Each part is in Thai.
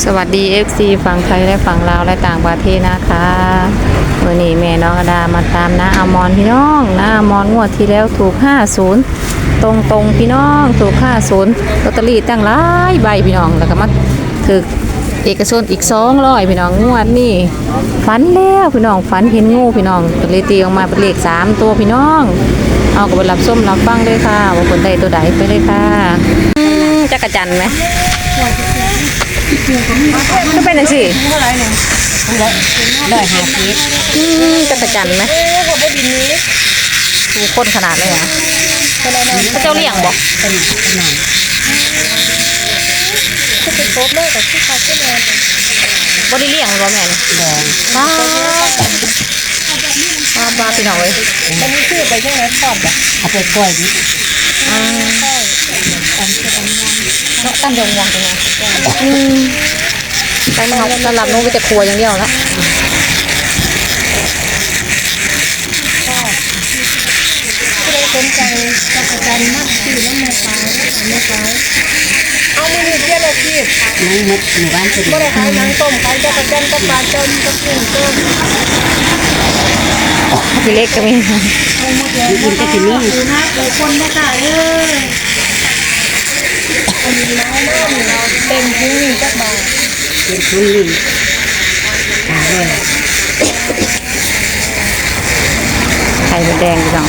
สวัสดี FC ฝั่งไทยและฝั่งลาวและต่างประเทศนะคะวันนี้แม่น้องอดามาตามน้าอมพี่น้องน้าอมงวดที่แล้วถูก 50 ตรงตรงพี่น้องถูก 50ลอตเตอรี่ตั้งหลายใบพี่น้องแล้วก็มาถึกเอกชนอีก200พี่น้องงวดนี่ฝันแล้วพี่น้องฝันเห็นงูพี่น้องเลยตีออกมาเป็นเลข3ตัวพี่น้อง เอาก็ไปรับส้มรับฟังเลยค่ะว่าคนใดตัวใดไปเลยค่ะจักรจันไหม ก็เป็นจังซี่ได้หาคิดอืมจักรจันทร์ไหมดูคนขนาดเลยเหรอพระเจ้าเลี้ยงบอกเป็นขนาดบ่ได้เลี้ยงบ่แม่นี่แดงบ้าบ้าบ้าพี่น้องเอ้ยมันมีชื่อไปยังไงทอดอะเอาไปกล้วยดิอ่า เนาะตั้งยงวงจังเลยอืมไปมาเอาสลับนู้นไปแต่ครัวอย่างเดียวแล้วผู้ใดสนใจจักรจันทร์มากชื่อแล้วแม่ขายแม่ขาเอามือเที่ยวอาชีพนั่งมุกหมู่บ้านเป็นบ่ได้ขายนังต้มขายจักรจันทร์กับปลาจนกับกุ้งต้มพี่เล็กก็มีกินก็ที่นี่ปูนะปูคนได้ค่ะเออ อันนี้น้ำน้ำเราเต็มพุงจักบาทเป็นพุงนี่หาเลยไข่มดแดงพี่น้อง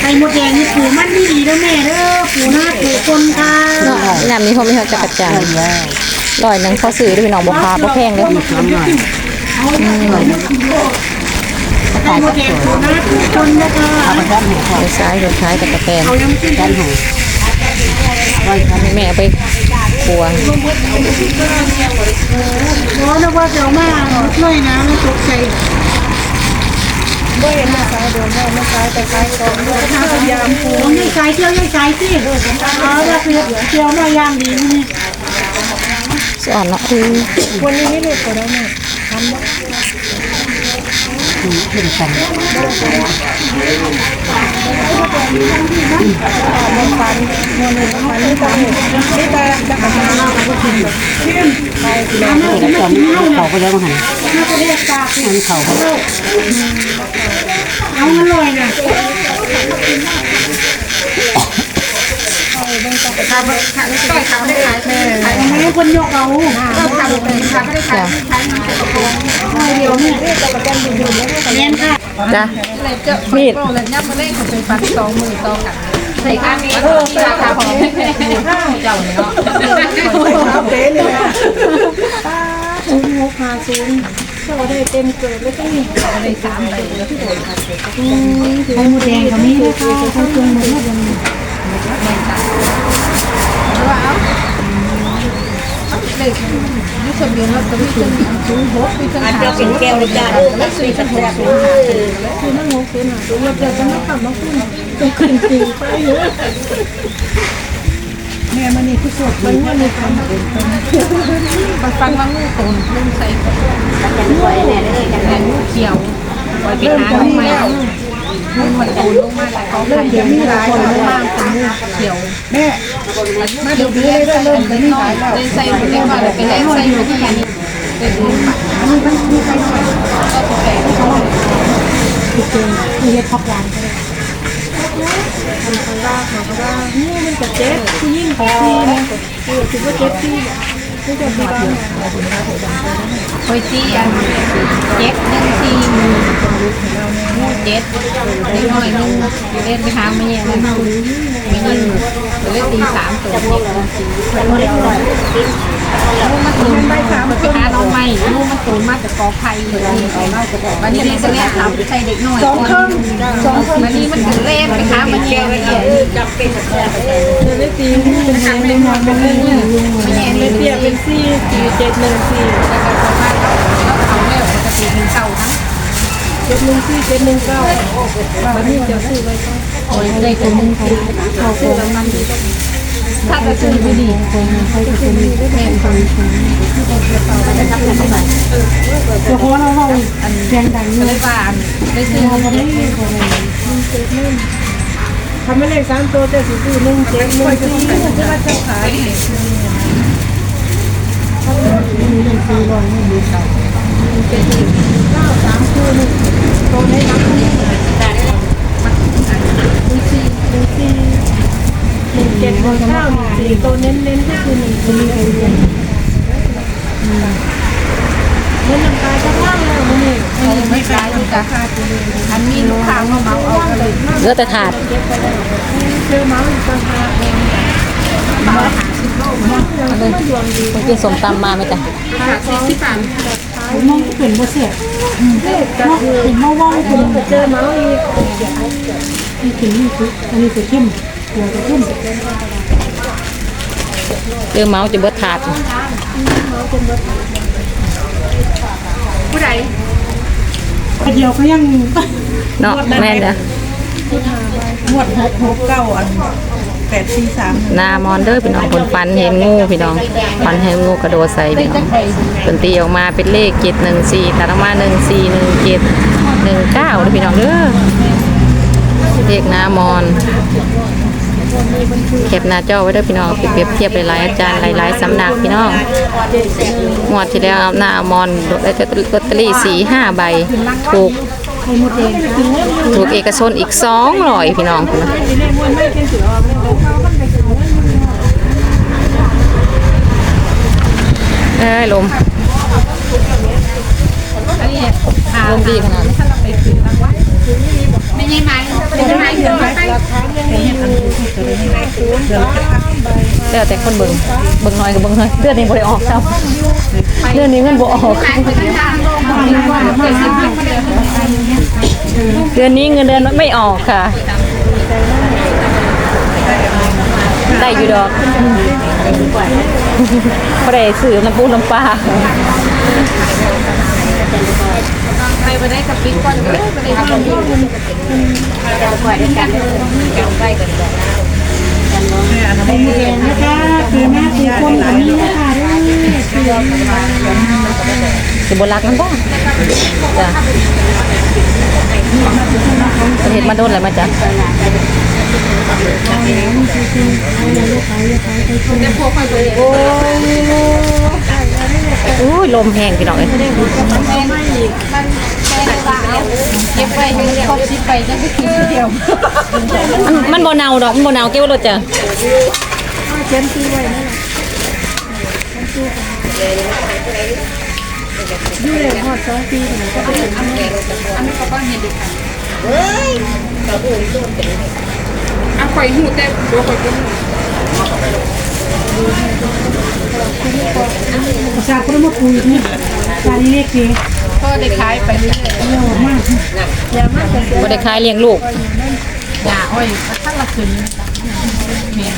ไข่มดแดงนี่ปูมันนี่ดีแล้วแม่เด้อปูนะปูคนค่ะเนาะยามนี้เขาไม่เขาจักรจันทร์แล้วร้อยหนึงเขาซื้อด้วยพี่น้องบ่พาบ่แพงเลยทำหน่อยไข่มดแดงปูนนะคะเอาไปด้านหัวไปซ้ายไปซ้ายตะกะแตนเอายังขึ้นด้านหัวไว้ครับแม่เอาไปครัวร้อนนะว่าเดี๋ยวมาช่วยน้ำตกใจบ่เห็นมาขายโดนแล้วมาขายแต่ขายของด้วยทางพยามปูนี่ขายเที่ยวยังขายสิเอาละเพื่อเที่ยวมายามดีนี่สอนเนาะคือวันนี้ไม่หลุดก็ได้แม่ทำ ได้ขึ้นกันนี่ตานี่ตาจะกระจายมาก็กินไปแล้วเขาก็ยังหันมันเขาเอาอร่อยนะ ทำไม่ขายแม่ขายไม่คนยกเอาทำเลยทำไม่ได้ขายจ้ะเดียวนี่เรียนค่ะจ้ะมีดเลยนับมาเล่นของเป็นฟันสองมือต่อกันใส่ข้างนี้ราคาของเจ้าเนาะเป๊ะเลยอะศูนย์หกห้าศูนย์โซ่ได้เต็มเกิดแล้วก็มีเลยสามเลยแล้วไข่หมูแดงกับนี้นะคะเขาจุ่มหมดแล้ว เลยยุชมเรียนแล้วก็มีชมศูนย์หกมีชมอันเดียวเป็นแก้วเลยจ้าแล้วสุยสักแซ่บคือนั่งงงคือหนาดูเราจะจะมาขับมาขึ้นตรงขึ้นจริงไปเยอะแม่มันนี่คือสดมันว่ามีความเป็นมันฟังว่างูตุนลุงใส่กันไว้แน่เลยกันแน่งูเขียวปล่อยไปหาทำไมงูมันตูนลงมาแต่เขาเริ่มเดี๋ยวนี้หลายคนมากเป็นงูเขียว แม่มาดูดีเลยเริ่มเป็นนี่หลายแล้วเลยใส่หมดเลยว่าเลยไปเล่นใส่หมดที่ยันเป็นงูปัดอันนี้มันมีใครหน่อยก็แปลกคือเจอคือเฮ็ดพักวานก็ได้มันเขาลากมาเขาลากนี่มันจะเจ็บที่ยิ่งที่นะคือว่าเจ็บที่ ที่จะมีบางคอยจี้อันเจ็ดหนึ่งสี่มืองูเจ็ดเล็กน้อยนึงเล่นไปหาไม่เนี่ยมันไม่ยิงเล่นตีสามตัวเด็กสี่ลูกมันตูนไปหาน้องใหม่ลูกมันตูนมาจากกอไผ่เลยวันนี้ก็เล่นทำใส่เด็กน้อยสองครึ่งสองครึ่งวันนี้มันถึงเล่นไปหาไมันเยี่ยละเอียดจะได้ตีเป็นทางไม่มองเป็นเรื่องนี้เป็นเตี้ยเป็นซี่สี่ เจ็ดหนึ่งสี่แล้วก็ประมาณแล้วเขาเร็วปกติถึงเก่าทั้งเจ็ดหนึ่งสี่เจ็ดหนึ่งเก้าวันนี้จะซื้อไว้ก็โอ้ยได้ตัวนึงเขาเขาซื้อแล้วมันถ้าจะซื้อไม่ดีเขาจะซื้อได้แพงคนตัวเขาเราเราเสียงดังเลยว่าได้ซื้อเราไม่ได้คนเจ็ดหนึ่งเขาทำไม่เลขสามตัวแต่สี่สี่หนึ่งเจ็ดหนึ่งสี่มันจะว่า เจ้าขายเก้าสามคู่หนึ่งตัวไหนรับหนึ่งสี่หนึ่งสี่หนึ่งเจ็ดหนึ่งเก้าหนึ่งสี่ตัวเน้นเน้นๆก็คือหนึ่งสี่หนึ่งเรียนเน้นน้ำตาจะว่างแล้วมันนี่ไม่ขายอยู่จ้ะอันนี้ลูกค้ามาเมาเอาเลยเลือแต่ถาดเจอเมาส์อีกต่างหาก เมื่อกี้สมตำมาไหมจ๊ะมองก็เป็นบ่เสียเลขก็คือเมาว่องคุณไปเจอมาอีกนี่ถึงนี่คืออันนี้คือเข้มหัวจะเข้มเรือเมาส์จะเบิดถาดผู้ใดเดียวก็ยังเนาะแม่นจ้ะงวดหกหกเก้าอัน แปดสี่สามนามอนเด้อพี่น้องคนฟันเห็นงูพี่น้องฟันเห็นงูกระโดดใส่พี่น้องดนตีออกมาเป็นเลขเจ็ดหนึ่งสี่ตัดออกมาหนึ่งสี่หนึ่งเจ็ดหนึ่งเก้าพี่น้องเด้อเลขนามอนเก็บหน้าจอไว้ด้อพี่น้องเปรียบเทียบหลายๆอาจารย์หลายๆสำนักพี่น้องงวดที่แล้วเอาหน้ามอนได้ลอตเตอรี่สี่ห้าใบถูก ถูกเอกชนอีกสองร้อยพี่น้องพุ่นนะไม่ได้ม้วนไม่เป็นเสือไม่ได้เขามันเป็นเสือเอ้ยลมอันนี้หาลมดีขนาดนั้นไม่ใช่ไหมไม่ใช่ไหมเดี๋ยวไป แล้วแต่คนเบิ่งเบิ่งน้อยกับเบิ่งน้อยเดือนนี้บ่ได้ออกครับเดือนนี้เงินบ่ออกเดือนนี้เงินเดือนไม่ออกค่ะ ได้อยู่ดอกบ่ได้ซื้อน้ำปูน้ำปลาไปไปได้กับปิ๊กก่อนเลยไปได้ทำที่เราปล่อยด้วยกันเก็บไว้กันก่อนนะคะ คือแม่คือคนแบบนี้นะคะด้วยเสือสิบรักมันบ่จ้ะประเทศมาโดนอะไรมาจ้ะแต่พวกไปเลยอุ้ยลมแห้งพี่น้องเอ้ยมันแค่ตาเก็บไปครบชิดไปนั่นคือเดียว มันบ่เน่าดอก มันบ่เน่าเก็บไว้รถจ้ะ เขียนตีไว้นั่แหละอยู่เลยหอดสองปีหนูก็เป็นอันนี้อันนี้ก็บ้านเห็นดิค่ะเฮ้ยตัวโตเต็มอะข่อยหูแต่ตัวข่อยก็ประชาชนมาคุยนี่การเรียกเองก็ได้ขายไปเรื่อยเยอะมากอย่ามากเสียได้ขายเลี้ยงลูกๆยาอ้อยถ้าละคืนเนี่ย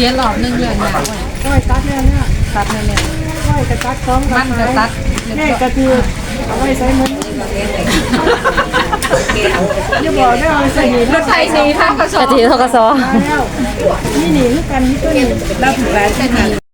สียหลอบนึงเลยยาอ้ยก้อยตัดเนี่ยเนี่ยตัดเลยเนี่ยก้อยกระตัดพร้องมันกระตัดแม่กระตือเอาไว้ใส่มืออย่าบอกได้เอาไปใส่หนีบรถไฟสีข้าวผสกะมทิทกสแล้วนี่หนีลูกกันนี่ตัวหนี้รับหลายเป็น